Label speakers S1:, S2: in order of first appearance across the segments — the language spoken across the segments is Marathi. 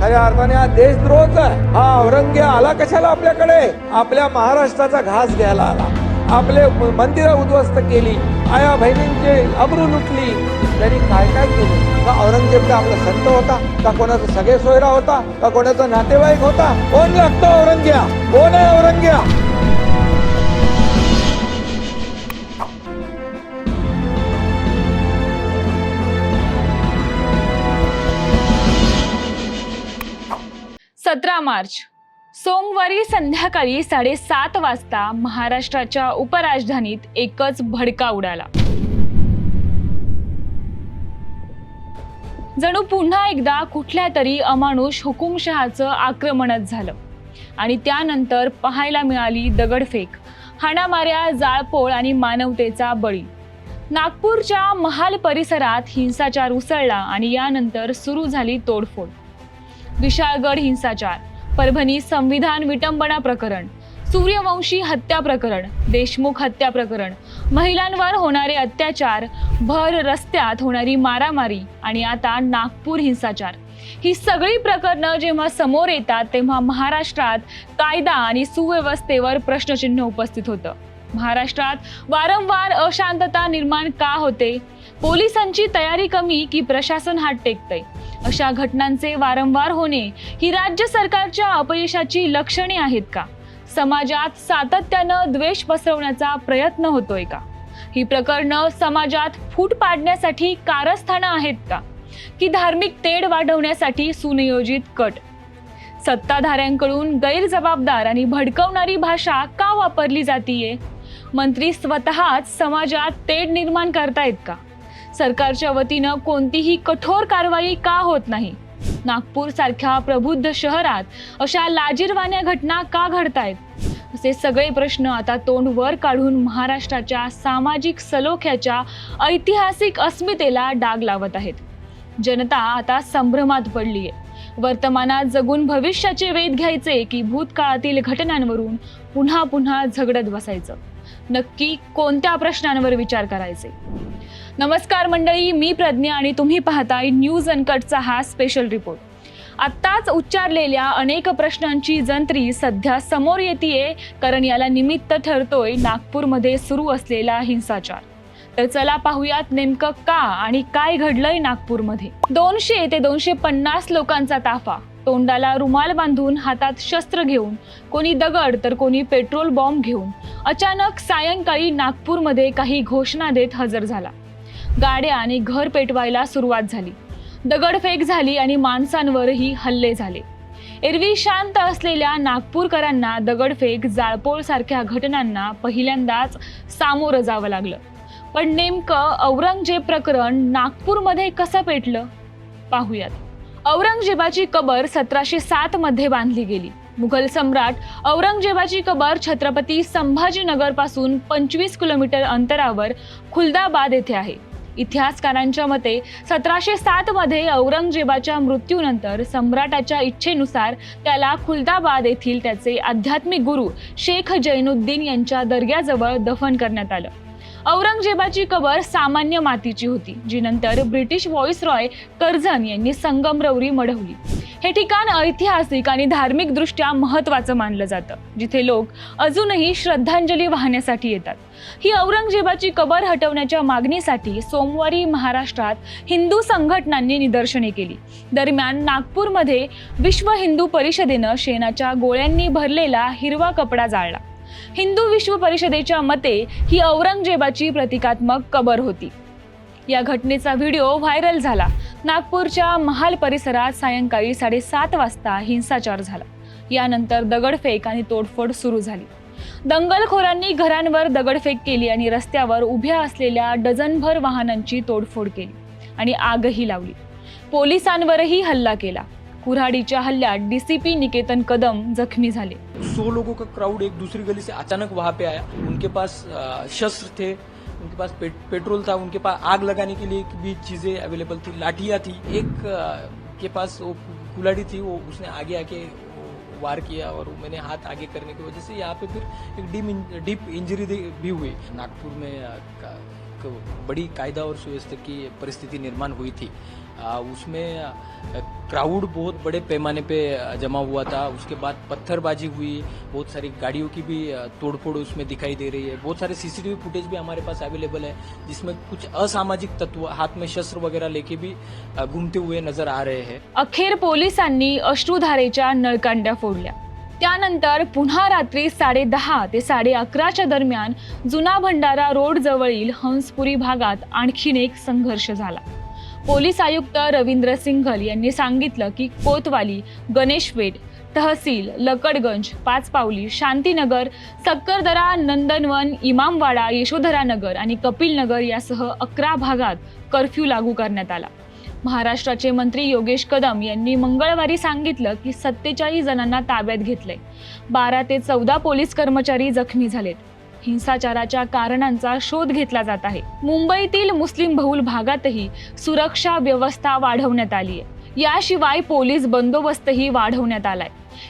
S1: खऱ्या अर्थाने हा देशद्रोहच आहे. हा औरंगे आला कशाला आपल्याकडे? आपल्या महाराष्ट्राचा घास घ्यायला आला. आपले मंदिरं उद्ध्वस्त केली. आया बहिणींचे अब्रू लुटली. त्यांनी काय काय केलं? का औरंगजेब का आपला संत होता? का कोणाचा सगळे सोयरा होता? का कोणाचा नातेवाईक होता? कोण लागतो औरंग्या? कोण आहे औरंग्या?
S2: सतरा मार्च सोमवारी संध्याकाळी साडेसात वाजता महाराष्ट्राच्या उपराजधानीत एकच भडका उडाला. जणू पुन्हा एकदा कुठल्या तरी अमानुष हुकुमशहाचं आक्रमणच झालं. आणि त्यानंतर पाहायला मिळाली दगडफेक हाणामाऱ्या जाळपोळ आणि मानवतेचा बळी. नागपूरच्या महाल परिसरात हिंसाचार उसळला आणि यानंतर सुरू झाली तोडफोड. विशाळगड हिंसाचार परभणी संविधान विटंबना प्रकरण सूर्यवंशी हत्या प्रकरण देशमुख हत्या प्रकरण महिलांवर होणारे अत्याचार भर रस्त्यात होणारी मारामारी आणि आता नागपूर हिंसाचार. ही सगळी प्रकरणं जेव्हा समोर येतात तेव्हा महाराष्ट्रात कायदा आणि सुव्यवस्थेवर प्रश्नचिन्ह उपस्थित होतं. महाराष्ट्रात वारंवार अशांतता निर्माण का होते? पोलिसांची तयारी कमी की प्रशासन हात टेकतंय. अशा घटनांचे वारंवार होणे ही राज्य सरकारच्या अपयशाची लक्षणे आहेत का? समाजात सातत्यानं द्वेष पसरवण्याचा प्रयत्न होतोय का? ही प्रकरणं समाजात फूट पाडण्यासाठी कारस्थानं आहेत का? की धार्मिक तेढ वाढवण्यासाठी सुनियोजित कट? सत्ताधाऱ्यांकडून गैरजबाबदार आणि भडकवणारी भाषा का वापरली जातीये? मंत्री स्वतःच समाजात तेढ निर्माण करतायत का? सरकारच्या वतीनं कोणतीही कठोर कारवाई का होत नाही? नागपूर सारख्या प्रबुद्ध शहरात अशा लाजीरवाण्या घटना का घडतायत? असे सगळे प्रश्न आता तोंड वर काढून महाराष्ट्राच्या सामाजिक सलोख्याच्या ऐतिहासिक अस्मितेला डाग लावत आहेत. जनता आता संभ्रमात पडलीय. वर्तमानात जगून भविष्याचे वेध घ्यायचे की भूतकाळातील घटनांवरून पुन्हा पुन्हा झगडत बसायचं. नक्की कोणत्या प्रश्नांवर विचार करायचे? नमस्कार मंडळी मी प्रज्ञा आणि तुम्ही पाहताय न्यूज अनकटचा हा स्पेशल रिपोर्ट आत्ताच उच्चारलेल्या अनेक प्रश्नांची जंत्री सध्या समोर येते कारण याला निमित्त ठरतोय नागपूरमध्ये सुरू असलेला हिंसाचार. तर चला पाहूयात नेमकं का आणि काय घडलंय नागपूरमध्ये. दोनशे ते दोनशे पन्नास लोकांचा ताफा. तोंडाला रुमाल बांधून हातात शस्त्र घेऊन कोणी दगड तर कोणी पेट्रोल बॉम्ब घेऊन अचानक सायंकाळी नागपूरमध्ये काही घोषणा देत हजर झाला. गाड्या आणि घर पेटवायला सुरुवात झाली. दगडफेक झाली आणि माणसांवरही हल्ले झाले. एरवी शांत असलेल्या नागपूरकरांना दगडफेक जाळपोळ सारख्या घटनांना पहिल्यांदाच सामोरं जावं लागलं. पण नेमकं औरंगजेब प्रकरण नागपूरमध्ये कसं पेटलं? पाहूयात. औरंगजेबाची कबर सतराशे सात मध्ये बांधली गेली. मुघल सम्राट औरंगजेबाची कबर छत्रपती संभाजीनगरपासून पंचवीस किलोमीटर अंतरावर खुलदाबाद येथे आहे. इतिहासकारांच्या मते सतराशे सातमध्ये औरंगजेबाच्या मृत्यूनंतर सम्राटाच्या इच्छेनुसार त्याला खुलदाबाद येथील त्याचे आध्यात्मिक गुरु शेख जैनुद्दीन यांच्या दर्ग्याजवळ दफन करण्यात आलं. औरंगजेबाची कबर सामान्य मातीची होती जी नंतर ब्रिटिश व्हॉइसरॉय कर्झन यांनी संगमरवरी मढवली. हे ठिकाण ऐतिहासिक आणि धार्मिकदृष्ट्या महत्त्वाचं महत्वाचं मानलं जातं जिथे लोक अजूनही श्रद्धांजली वाहण्यासाठी येतात. ही औरंगजेबाची कबर हटवण्याच्या मागणीसाठी सोमवारी महाराष्ट्रात हिंदू संघटनांनी निदर्शने केली. दरम्यान नागपूरमध्ये विश्व हिंदू परिषदेनं शेणाच्या गोळ्यांनी भरलेला हिरवा कपडा जाळला. हिंदू विश्व परिषदेच्या मते ही औरंगजेबाची प्रतिकात्मक कबर होती. या घटनेचा व्हिडिओ व्हायरल झाला. नागपूरच्या महाल परिसरात सायंकाळी साडेसात वाजता हिंसाचार झाला. यानंतर दगडफेक आणि तोडफोड सुरू झाली. दंगलखोरांनी घरांवर दगडफेक केली आणि रस्त्यावर उभ्या असलेल्या डझनभर वाहनांची तोडफोड केली आणि आगही लावली. पोलिसांवरही हल्ला केला. कुऱ्हाडीच्या हल्ल्यात डीसीपी निकेतन कदम जखमी झाले.
S3: सो लोगों का क्राउड एक दूसरी गली से अचानक वहां पे आया. उनके पास शस्त्र थे. उनके पास पेट, पेट्रोल था उनके पास आग लगाने के लिए भी चीज़ें अवेलेबल थी लाठिया थी। एक के पास वो कुलाड़ी थी वो उसने आगे आके वार किया और मैंने हाथ आगे करने की वजह से यहाँ पे फिर एक डीप डीप इंजरी भी हुई। नागपुर में एक बड़ी कायदा और सुव्यवस्था की परिस्थिति निर्माण हुई थी। उसमें क्राउड बहुत बड़े पैमाने पे जमा हुआ था। उसके बाद पत्थरबाजी हुई। बहुत सारी गाड़ियों की भी तोड़फोड़ उसमें दिखाई दे रही है। बहुत सारे सीसीटीवी फुटेज भी हमारे पास अवेलेबल है जिसमें कुछ असामाजिक तत्व हाथ में शस्त्र वगैरह लेके भी घूमते हुए नजर आ रहे हैं।
S2: अखेर पोलिसांनी अश्रुधारेच्या नळकांड्या फोडल्या। त्यानंतर पुन्हा रात्री साडेदहा ते साडे अकराच्या दरम्यान जुना भंडारा रोड जवळील हंसपुरी भागात आणखीन एक संघर्ष झाला. पोलीस आयुक्त रवींद्र सिंघल यांनी सांगितलं की कोतवाली गणेशपेठ तहसील लकडगंज पाचपावली शांतीनगर सक्करदरा नंदनवन इमामवाडा यशोधरा नगर आणि कपिलनगर यासह अकरा भागात कर्फ्यू लागू करण्यात आला. महाराष्ट्राचे मंत्री योगेश कदम यांनी मंगळवारी सांगितलं की सत्तेचाळीस जणांना ताब्यात घेतलंय. बारा ते चौदा पोलीस कर्मचारी जखमी झालेत. हिंसाचाराच्या कारणांचा शोध घेतला जात आहे. मुंबईतील मुस्लिम बहुल भागातही सुरक्षा व्यवस्था वाढवण्यात आली आहे याशिवाय पोलीस बंदोबस्तही वाढवण्यात आलाय.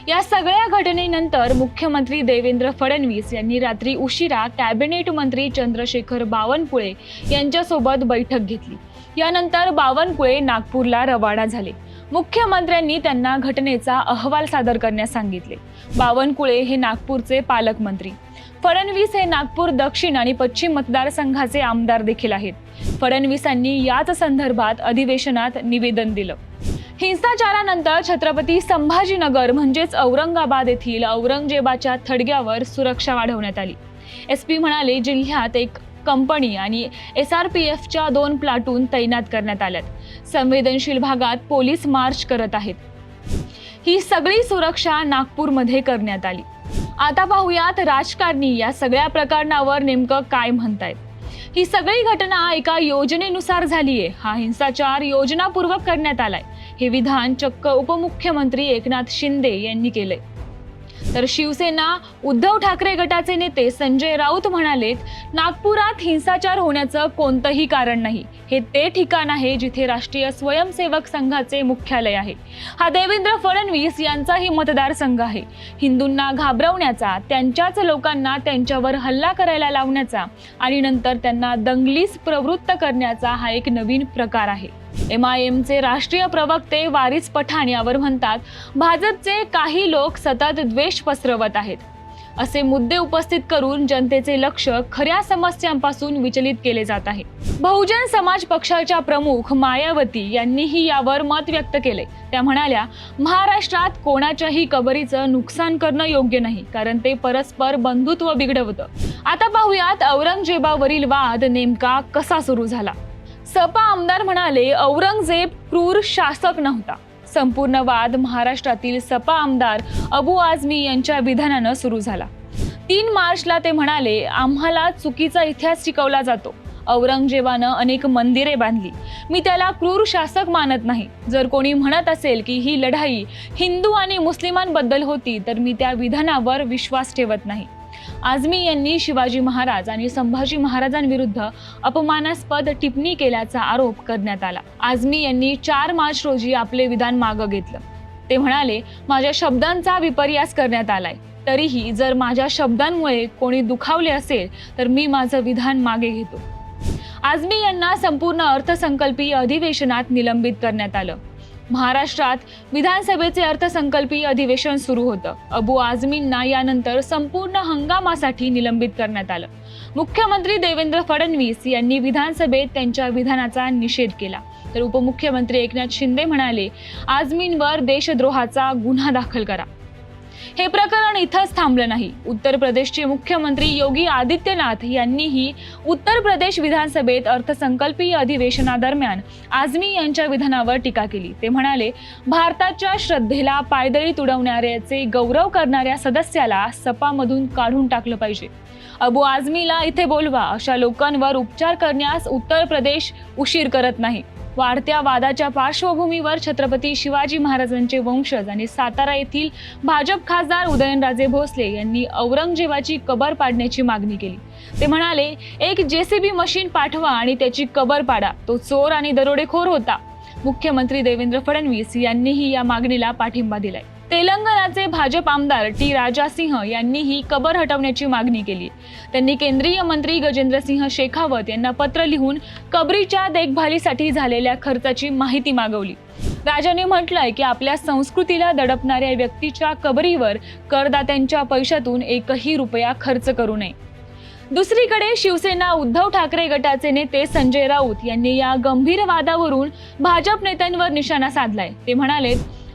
S2: या सगळ्या घटनेनंतर मुख्यमंत्री देवेंद्र फडणवीस यांनी रात्री उशिरा कॅबिनेट मंत्री चंद्रशेखर बावनकुळे यांच्यासोबत बैठक घेतली. यानंतर बावनकुळे नागपूरला रवाना झाले. मुख्यमंत्र्यांनी त्यांना घटनेचा अहवाल सादर करण्यास सांगितले. बावनकुळे हे नागपूरचे पालकमंत्री. फडणवीस हे नागपूर दक्षिण आणि पश्चिम मतदारसंघाचे आमदार देखील आहेत. फडणवीसांनी याच संदर्भात अधिवेशनात निवेदन दिलं. हिंसाचारानंतर छत्रपती संभाजीनगर म्हणजेच औरंगाबाद येथील औरंगजेबाच्या थडग्यावर सुरक्षा वाढवण्यात आली. एस पी म्हणाले जिल्ह्यात एक कंपनी आणि एस आर पी एफच्या दोन प्लाटून तैनात करण्यात आल्यात. संवेदनशील भागात पोलीस मार्च करत आहेत. ही सगळी सुरक्षा नागपूरमध्ये करण्यात आली. आता पाहूयात राजकारणी या सगळ्या प्रकरणावर नेमकं काय म्हणतायत. ही सगळी घटना एका योजनेनुसार झालीये. हा हिंसाचार योजनापूर्वक करण्यात आलाय. हे विधान चक्क उपमुख्यमंत्री एकनाथ शिंदे यांनी केलंय. तर शिवसेना उद्धव ठाकरे गटाचे नेते संजय राऊत म्हणालेत नागपुरात हिंसाचार होण्याचं कोणतंही कारण नाही. हे ते ठिकाण आहे जिथे राष्ट्रीय स्वयंसेवक संघाचे मुख्यालय आहे. हा देवेंद्र फडणवीस यांचाही मतदारसंघ आहे. हिंदूंना घाबरवण्याचा त्यांच्याच लोकांना त्यांच्यावर हल्ला करायला लावण्याचा आणि नंतर त्यांना दंगलीस प्रवृत्त करण्याचा हा एक नवीन प्रकार आहे. एम आय एमचे राष्ट्रीय प्रवक्ते वारिस पठाण यावर म्हणतात भाजपचे काही लोक सतत द्वेष पसरवत आहेत. असे मुद्दे उपस्थित करून जनतेचे लक्ष खऱ्या समस्यांपासून विचलित केले जात आहे. बहुजन समाज पक्षाच्या प्रमुख मायावती यांनीही यावर मत व्यक्त केले. त्या म्हणाल्या महाराष्ट्रात कोणाच्याही कबरीचं नुकसान करणं योग्य नाही कारण ते परस्पर बंधुत्व बिघडवतं. आता पाहूयात औरंगजेबावरील वाद नेमका कसा सुरू झाला. सपा आमदार म्हणाले औरंगजेब क्रूर शासक नव्हता. संपूर्ण वाद महाराष्ट्रातील सपा आमदार अबू आझमी यांच्या विधानानं सुरू झाला. तीन मार्चला ते म्हणाले आम्हाला चुकीचा इतिहास शिकवला जातो. औरंगजेबानं अनेक मंदिरे बांधली. मी त्याला क्रूर शासक मानत नाही. जर कोणी म्हणत असेल की ही लढाई हिंदू आणि मुस्लिमांबद्दल होती तर मी त्या विधानावर विश्वास ठेवत नाही. आझमी यांनी शिवाजी महाराज आणि संभाजी महाराजांविरुद्ध अपमानास्पद टिप्पणी केल्याचा आरोप करण्यात आला. आझमी यांनी चार मार्च रोजी आपले विधान मागं घेतलं. ते म्हणाले माझ्या शब्दांचा विपर्यास करण्यात आलाय. तरीही जर माझ्या शब्दांमुळे कोणी दुखावले असेल तर मी माझं विधान मागे घेतो. आझमी यांना संपूर्ण अर्थसंकल्पीय अधिवेशनात निलंबित करण्यात आलं. महाराष्ट्रात विधानसभेचे अर्थसंकल्पीय अधिवेशन सुरू होतं. अबू आझमींना यानंतर संपूर्ण हंगामासाठी निलंबित करण्यात आलं. मुख्यमंत्री देवेंद्र फडणवीस यांनी विधानसभेत त्यांच्या विधानाचा निषेध केला. तर उपमुख्यमंत्री एकनाथ शिंदे म्हणाले आझमींवर देशद्रोहाचा गुन्हा दाखल करा. हे प्रकरण इथंच थांबलं नाही. उत्तर प्रदेशचे मुख्यमंत्री योगी आदित्यनाथ यांनीही उत्तर प्रदेश विधानसभेत अर्थसंकल्पीय अधिवेशनादरम्यान आझमी यांच्या विधानावर टीका केली. ते म्हणाले भारताच्या श्रद्धेला पायदळी तुडवणाऱ्याचे गौरव करणाऱ्या सदस्याला सपामधून काढून टाकलं पाहिजे. अबू आझमीला इथे बोलवा अशा लोकांवर उपचार करण्यास उत्तर प्रदेश उशीर करत नाही. वाढत्या वादाच्या पार्श्वभूमीवर छत्रपती शिवाजी महाराजांचे वंशज आणि सातारा येथील भाजप खासदार उदयनराजे भोसले यांनी औरंगजेबाची कबर पाडण्याची मागणी केली. ते म्हणाले एक जेसीबी मशीन पाठवा आणि त्याची कबर पाडा. तो चोर आणि दरोडेखोर होता. मुख्यमंत्री देवेंद्र फडणवीस यांनीही या मागणीला पाठिंबा दिलाय. तेलंगणाचे भाजप आमदार टी राजा सिंह यांनीही कबर हटवण्याची मागणी केली. त्यांनी केंद्रीय मंत्री गजेंद्रसिंह शेखावत यांना पत्र लिहून कबरीच्या देखभालीसाठी झालेल्या खर्चाची माहिती मागवली. राजाने म्हटलंय की आपल्या संस्कृतीला दडपणाऱ्या व्यक्तीच्या कबरीवर करदात्यांच्या पैशातून एकही रुपया खर्च करू नये. दुसरीकडे शिवसेना उद्धव ठाकरे गटाचे नेते संजय राऊत यांनी या गंभीर वादावरून भाजप नेत्यांवर निशाणा साधलाय. ते म्हणाले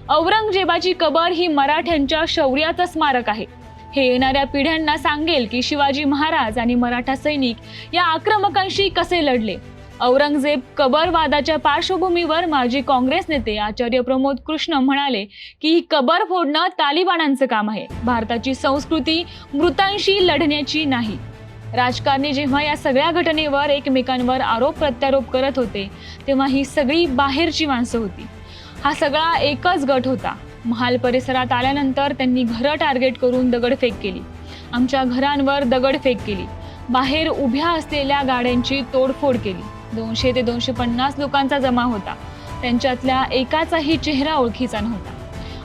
S2: औरंगजेबाची कबर ही मराठ्यांच्या शौर्याचं स्मारक आहे. हे येणाऱ्या पिढ्यांना सांगेल की शिवाजी महाराज आणि मराठा सैनिक या आक्रमकांशी कसे लढले. औरंगजेब कबरवादाच्या पार्श्वभूमीवर माजी काँग्रेस नेते आचार्य प्रमोद कृष्ण म्हणाले की ही कबर फोडणं तालिबानांचं काम आहे. भारताची संस्कृती मृतांशी लढण्याची नाही. राजकारणी जेव्हा या सगळ्या घटनेवर एकमेकांवर आरोप प्रत्यारोप करत होते तेव्हा ही सगळी बाहेरची माणसं होती. हा सगळा एकच गट होता. महाल परिसरात आल्यानंतर त्यांनी घरं टार्गेट करून दगडफेक केली. आमच्या घरांवर दगडफेक केली. बाहेर उभ्या असलेल्या गाड्यांची तोडफोड केली. दोनशे ते दोनशे पन्नास लोकांचा जमा होता. त्यांच्यातल्या एकाचाही चेहरा ओळखीचा नव्हता.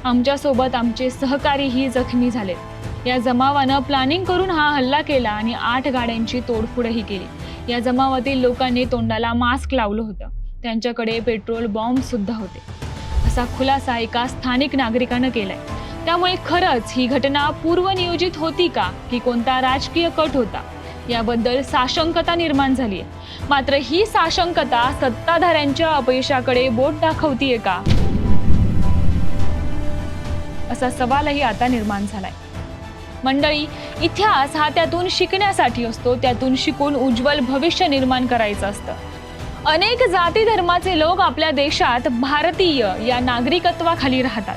S2: आमच्यासोबत आमचे सहकारीही जखमी झाले या जमावानं प्लॅनिंग करून हा हल्ला केला आणि आठ गाड्यांची तोडफोडही केली. या जमावातील लोकांनी तोंडाला मास्क लावलं होतं. त्यांच्याकडे पेट्रोल बॉम्ब सुद्धा होते. असा खुलासा एका स्थानिक नागरिकानं केलाय. त्यामुळे खरंच ही घटना पूर्वनियोजित होती का की कोणता राजकीय कट होता? याबद्दल साशंकता निर्माण झाली आहे मात्र ही साशंकता सत्ताधाऱ्यांच्या अपयशाकडे बोट दाखवतीये का? असा सवालही आता निर्माण झालाय. मंडळी इतिहास हा त्यातून शिकण्यासाठी असतो त्यातून शिकून उज्ज्वल भविष्य निर्माण करायचं असतं. अनेक जाती धर्माचे लोक आपल्या देशात भारतीय या नागरिकत्वाखाली राहतात.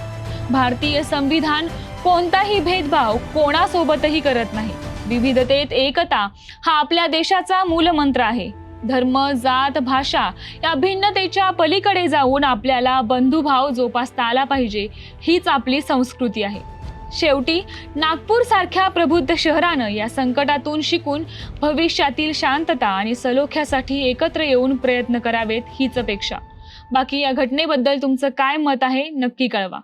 S2: भारतीय संविधान कोणताही भेदभाव कोणासोबतही करत नाही. विविधतेत एकता हा आपल्या देशाचा मूलमंत्र आहे. धर्म जात भाषा या भिन्नतेच्या पलीकडे जाऊन आपल्याला बंधुभाव जोपासता आला पाहिजे हीच आपली संस्कृती आहे. शेवटी नागपूर सारख्या प्रबुद्ध शहरानं या संकटातून शिकून भविष्यातील शांतता आणि सलोख्यासाठी एकत्र येऊन प्रयत्न करावेत हीच अपेक्षा. बाकी या घटनेबद्दल तुमचं काय मत आहे नक्की कळवा.